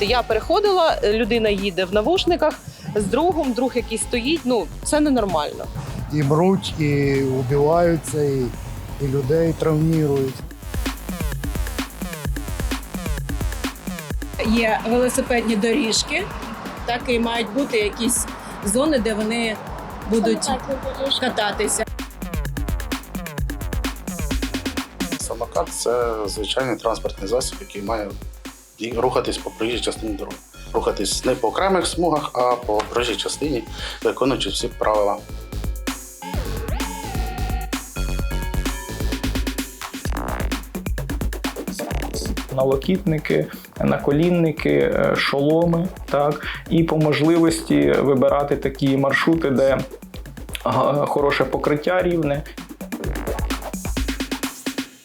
Я переходила, людина їде в навушниках з другом, друг який стоїть. Ну це ненормально. і мруть, і вбиваються, і, і людей травмують. Є велосипедні доріжки, так і мають бути якісь зони, де вони будуть кататися. Самокат це звичайний транспортний засіб, який має ї- рухатись по проїжджій частині дороги. Рухатись не по окремих смугах, а по проїжджій частині, виконуючи всі правила. налокітники, наколінники, е, шоломи, так і по можливості вибирати такі маршрути, де хороше покриття рівне